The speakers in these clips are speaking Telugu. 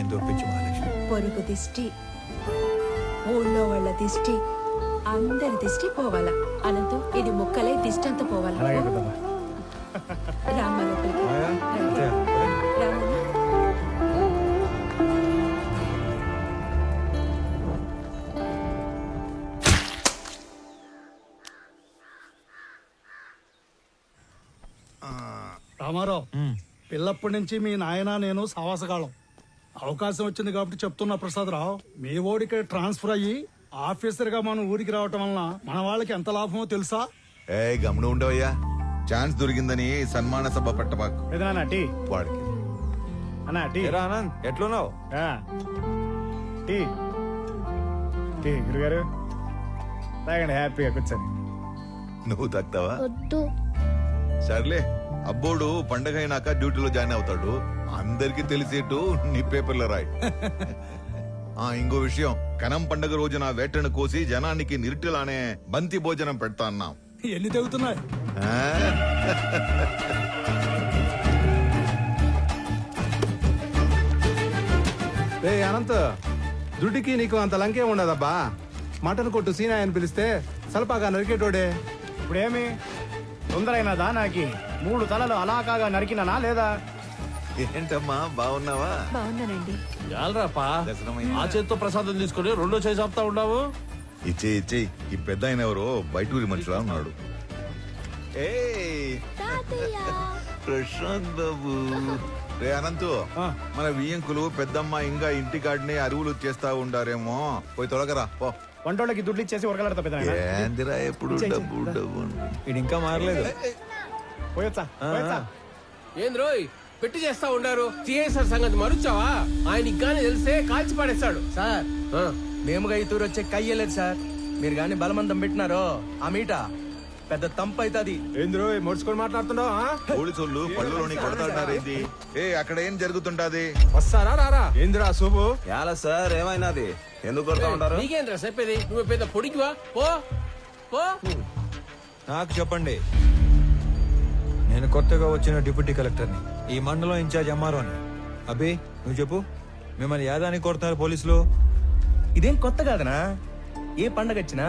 ఏం దొప్పించు మహాలక్ష్మి. పొరుగు దిష్టి ఊళ్ళో వాళ్ళ దిష్టి అందరి దిష్టి పోవాలా? అనంతు ఇది ముక్కలే దిష్టి అంతా పోవాలా రామ్మ లోపలికి. రండి. రామమ్మ. రామారావు పిల్లప్పటి నుంచి మీ నాయన నేను సావాసగాళం అవకాశం వచ్చింది కాబట్టి చెప్తున్నా ప్రసాదరావు మీ ఓడికి ట్రాన్స్ఫర్ అయ్యి ఆఫీసర్గా మనం ఊరికి రావటం వలన మన వాళ్ళకి ఎంత లాభమో తెలుసా? ఏ గమనం ఉండవయ్యా. ఛాన్స్ దొరికిందని సన్మాన సభ పట్టబాకు. ఏదన్నా టీ? వాడికి. అన్నా టీ? ఏరా ఆనంద్ ఎట్లున్నావు? ఆ. టీ? టీ గురుగారు. తాగండి హ్యాపీగా కూర్చొని నువ్వు తక్కువా సర్లే అబ్బోడు పండగ అయినాక డ్యూటీలో జాయిన్ అవుతాడు. అందరికి తెలిసేట్టు నీ పేపర్లో రాయి. ఆ ఇంకో విషయం. కనం పండగ రోజున వేటను కోసి జనానికి నిరుటిలానే బంతి భోజనం పెడతా అన్నాం. ఎన్ని తెగుతున్నాయి? ఆ? రే అనంత్ దుడ్డికి నీకు అంత లంకే ఉండదబ్బా. మటన్ కొట్టు సీనా అని పిలిస్తే సలపాగా నరికేటోడే. ఇప్పుడేమి? తొందర అయినదా నాకి మూడు తలలు అలా కాగా నరికినానా లేదా? ఏంటమ్మా బాగున్నావా? బాగున్నానండి. చాలరాపా దర్శనమైందా? ఆ చేత్తో ప్రసాదం తీసుకొని రెండో చేయి చెప్తా ఉండవు ఇచ్చే ఇచ్చే ఈ పెద్ద ఆయన ఎవరో? బయట ఊరి మనుషులా ఉన్నాడు. ఏయ్, ప్రశాంత్ బాబు. రే అనంతు మన వియ్యంకులు పెద్దమ్మ ఇంకా ఇంటి కాడిని అరువులు చేస్తా ఉండారేమో. పోయి తొలగరా పో. వంటోళ్ళకి దుడ్లు ఇచ్చేసి ఉరకలాడతా పెద్ద ఏందిరా ఎప్పుడు డబ్బు డబ్బు ఇంకా మారలేదు. పోయొచ్చా పోయొచ్చా? ఏంద్రోయ్ పెట్టి చేస్తా ఉండారు. సిఐసార్ సంగతి మరుచావా? ఆయన ఇంకానే తెలిస్తే కాల్చి పడేస్తాడు. సార్ ఆ, మేముగా ఈ తూరు వచ్చే కయ్యలేదు సార్. మీరు గాని బలమంతం పెట్టినారో ఆ మీట పెద్ద తంపు అవుతుంది ఏంద్రో మొడుచుకొని మాట్లాడుతున్నావు? పోలీసోళ్ళు పళ్ళులోని కొడతాడారేంది ఏ అక్కడ ఏం జరుగుతుంటాది? వస్తారా రారా? ఏందిరా శుభు ఎలా సార్ ఏమైనాది? ఎందుకు కొడతా ఉంటారు? నీకేంద్రా చెప్పేది? నువ్వు పెద్ద పొడికివా? పో పో. నాకు చెప్పండి. నేను కొత్తగా వచ్చిన డిప్యూటీ కలెక్టర్ని ఈ మండలం ఇన్ఛార్జ్ ఎంఆర్ఓని. అభి నువ్వు చెప్పు. మిమ్మల్ని యాదానికి కొడుతున్నారు పోలీసులు? ఇదేం కొత్త కాదనా? ఏ పండగ వచ్చినా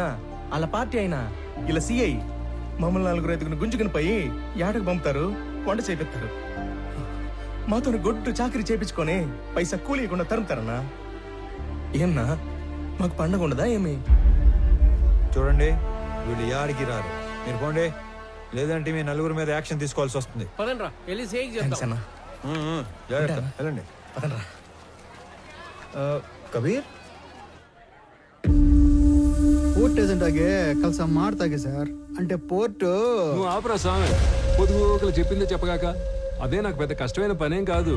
వాళ్ళ పార్టీ అయినా ఇలా సిఐ మమ్మల్ని నలుగురు ఐదుగురు గుంజుకుని పోయి ఏటకు పంపుతారు వంట చేపిస్తారు మాతో గొడ్డు చాకరీ చేపించుకొని పైసా కూలీయకుండా తరుముతారన్నా? ఏమన్నా మాకు పండగ ఉండదా ఏమి? చూడండి వీళ్ళు యాడికి రారు. మీరు పోండి. లేదంటే మీ నలుగురు మీద యాక్షన్ తీసుకోవాల్సి వస్తుంది పదండ్రా వెళ్ళి సేక్ థ్యాంక్స్ చేద్దాం అన్నా ఉమ్, ఉమ్, జాగ్రత్త వెళ్ళండి పదండ్రా. ఆ, కబీర్ ಪೋರ್ಟ್ ಏಜೆಂಟ್ ಆಗಿ ಕೆಲಸ ಮಾಡ್ತಾಗೆ ಸರ್ అంటే పోర్టు నువ్వు ఆపరా స్వామి పొదుగు ఒకరు చెప్పిందే చెప్పగాక అదే నాకు పెద్ద కష్టమైన పనేం కాదు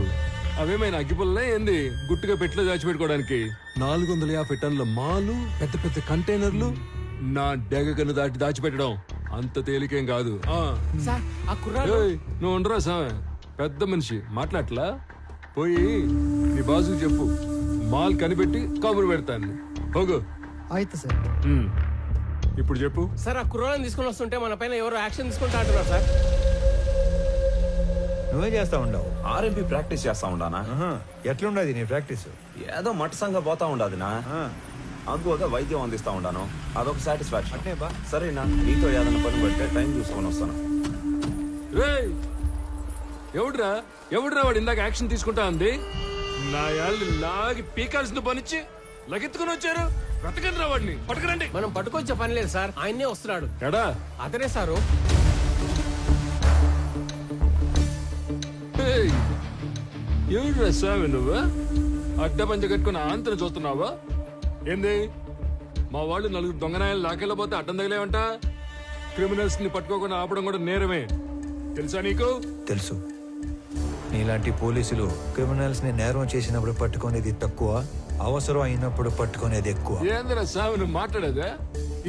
అవేమైనా అగ్గిపుల్లనే ఏంది గుట్టుగా పెట్టిలో దాచిపెట్టుకోవడానికి నాలుగు వందల యాభై టన్నుల మాలు పెద్ద పెద్ద కంటైనర్లు నా డెగకను దాటి దాచిపెట్టడం అంత తేలికేం కాదు ఆ. సార్ ఆ కుర్రాడు ఏయ్, నువ్వు ఉండరా స్వామి పెద్ద మనిషి మాట్లాడలా పోయి నీ బాసుకు చెప్పు మాల్ కనిపెట్టి కబురు పెడతాను పోగు ಆಯ್ತು ಸರ್ ఉమ్. ఇప్పుడు చెప్పు సార్ ఆ కుర్రాళ్ళని తీసుకొని వస్తుంటే మన పైన ఎవరో యాక్షన్ తీసుకుంటా అంటున్నారు సార్ నువ్వే చేస్తా ఉండవు ఆర్ఎంపీ ప్రాక్టీస్ చేస్తా ఉండానా ఆహా, ఎట్లుండదు నీ ప్రాక్టీస్ ఏదో మట్టసంగా పోతా ఉండదునా అగ్గువగా వైద్యం అందిస్తా ఉండాను. అదొక సాటిస్ఫాక్షన్. అట్నే బా. సరేనా? నీతో ఏదైనా పని పడితే టైం చూసుకొని వస్తాను. రేయ్! ఎవడ్రా? ఎవడ్రా వాడు ఇందాక యాక్షన్ తీసుకుంటా ఉంది నా యాళ్ళు లాగి పీకాల్సిన పనిచ్చి లగెత్తుకుని వచ్చారు. బ్రతకండి రా వాడిని. పట్టుకురండి. మనం పట్టుకొచ్చే పని లేదు సార్. ఆయన్నే వస్తున్నాడు. ఎడా? అతనే సారు. ఏయ్, ఎవడ్రా స్వామి నువ్వు? అడ్డ పంచ కట్టుకుని ఆంతను చూస్తున్నావా? ఏంది? మా వాళ్ళు నలుగురు దొంగనాయాలు లాకెళ్ళబోతే అడ్డం తగిలేవంట? క్రిమినల్స్ని పట్టుకోకుండా ఆపడం కూడా నేరమే. తెలుసా నీకు? తెలుసు. నీలాంటి పోలీసులు క్రిమినల్స్ని నేరం చేసినప్పుడు పట్టుకునేది తక్కువ అవసరం అయినప్పుడు పట్టుకునేది ఎక్కువ. ఏందిరా సామి నువ్వు మాట్లాడేదా?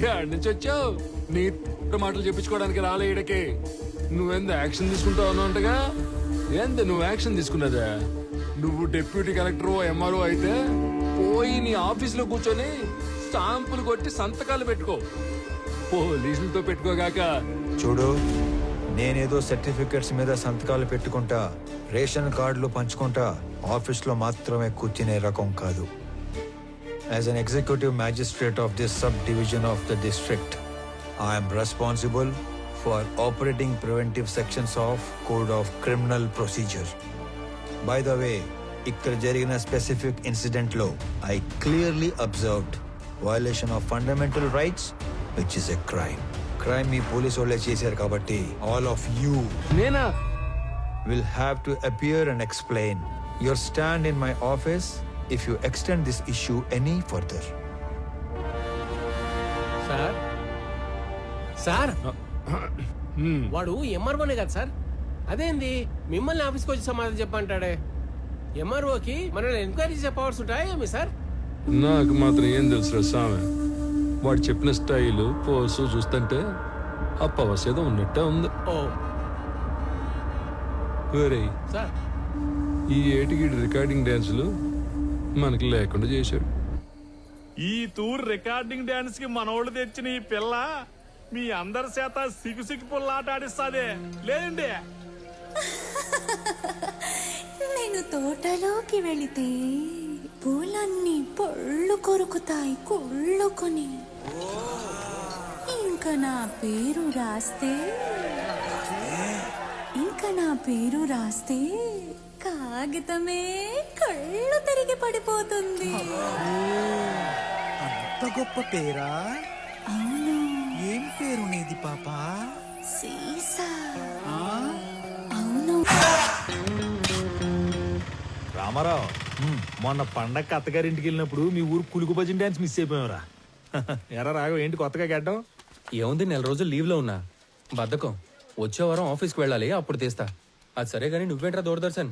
యాడ్ నుంచి వచ్చావు? నీ మాటలు చెప్పించుకోవడానికి రాలే ఈడకి. నువ్వెంత యాక్షన్ తీసుకుంటావు అన్నట్టుగా ఏంది నువ్వు యాక్షన్ తీసుకున్నదా? నువ్వు డిప్యూటీ కలెక్టర్ ఎంఆర్ఓ అయితే పోయి నీ ఆఫీసులో కూర్చొని స్టాంపులు కొట్టి సంతకాలు పెట్టుకో. పోలీసులతో పెట్టుకోగాక. చూడు నేనేదో సర్టిఫికెట్స్ మీద సంతకాలు పెట్టుకుంటా రేషన్ కార్డులు పంచుకుంటా ఆఫీస్లో మాత్రమే కూర్చునే రకం కాదు. As an executive magistrate of this sub division of the district I'm responsible for operating preventive sections of code of criminal procedure by the way ఇక్కడ జరిగిన specific ఇన్సిడెంట్లో I clearly observed violation of fundamental rights which is a crime crime me police వాళ్ళే చేశారు కాబట్టి ఆల్ ఆఫ్ యూ నేనా? will have to appear and explain your stand in my office if you extend this issue any further. Sir? Sir? వాడు ఎంఆర్ఓనే కదా సార్? అదేంది? మిమ్మల్ని ఆఫీస్కి వచ్చి సమాధానం చెప్పంటాడే ఎంఆర్ఓకి మనల్ని ఎంక్వైరీ చేసే పవర్స్ ఉంటాయా ఏమి సార్ నాకు మాత్రం ఏం తెలుసు స్వామి వాడు చెప్పిన స్టైలు పోసు చూస్తుంటే ఆ పవర్స్ ఏదో ఉన్నట్టే ఉంది. ఓ. ఒరేయ్ సార్ ఈ ఏటికి రికార్డింగ్ డ్యాన్సులు మనకి లేకుండా చేశాడు. ఈ టూర్ రికార్డింగ్ డాన్స్కి మనోళ్ళు తెచ్చిన ఈ పిల్ల మీ అందరి చేత సిగ్గు సిగ్గు పుల్లాట ఆడిస్తాదే. లేదండి? నేను తోటలోకి వెళితే పూలన్నీ పొళ్ళు కొరుకుతాయి కుళ్ళుకొని ఇంకా నా పేరు రాస్తే ఇంకా నా పేరు రాస్తే కాగితమే కళ్ళు తిరిగి పడిపోతుంది. అంత గొప్ప పేరా? అవును. ఏం పేరు నీది పాప? సీసా. రామారావు మొన్న పండగ అత్తగారింటికి వెళ్ళినప్పుడు మీ ఊరు కులుకు భజన డాన్స్ మిస్ అయిపోయావురా. ఎరా రాఘవ ఏంటి కొత్తగా గడ్డం? ఏముంది నెల రోజులు లీవ్లో ఉన్నా. బద్ధకం. వచ్చే వారం ఆఫీస్కి వెళ్ళాలి అప్పుడు తీస్తా. అది సరే కానీ నువ్వేంట్రా దూరదర్శన్?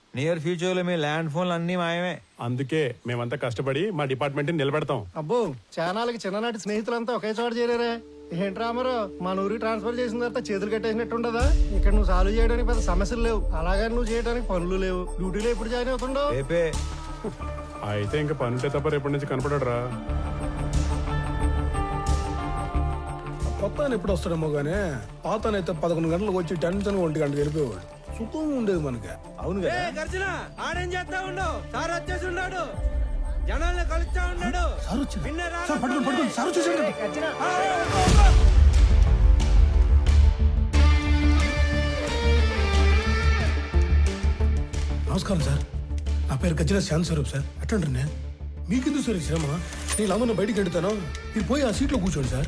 నియర్ ఫ్యూచర్లో మీ ల్యాండ్ ఫోన్లు అన్ని మాయమే. అందుకే మేమంతా కష్టపడి మా డిపార్ట్మెంట్ నిలబెడతాం. అబ్బో చానాలకి చిన్ననాటి స్నేహితులంతా ఒకే చోట చేరారే. ఏంటి రామారావు మన ఊరికి ట్రాన్స్ఫర్ చేసిన తర్వాత చేతులు కట్టేసినట్టు ఉండదా? ఇక్కడ నువ్వు సాల్వ్ చేయడానికి పెద్ద సమస్యలు లేవు. అలాగని నువ్వు చేయడానికి పనులు లేవు. డ్యూటీలో ఎప్పుడు జాయిన్ అవుతుండవు? రేపే అయితే ఇంకా పని ఉంటే తప్ప రేపటి నుంచి కనపడరా కొత్త ఆయన ఎప్పుడు వస్తాడేమో గానీ పాతనైతే పదకొండు గంటలకు వచ్చి టెన్షన్ ఒంటి గంటకు వెళ్ళిపోయేవాడు. సుఖం ఉండేది మనకి. అవును కదా? గర్జన ఆడేం చేస్తా ఉండు? సార్ వచ్చేసి ఉన్నాడు. జనాల్ని కలుస్తా ఉన్నాడు. సార్ వచ్చింది సార్ పట్టుకోండి పట్టుకోండి. సార్ వచ్చేసాడు నమస్కారం సార్. నా పేరు గజ్జల శాంత్ స్వరూప్ సార్. ఎట్లంటారు నేను మీకెందుకు సార్ ఈ శ్రమ? నేను అందరిని బయటికి వెళ్తాను మీరు పోయి ఆ సీట్లో కూర్చోండి సార్.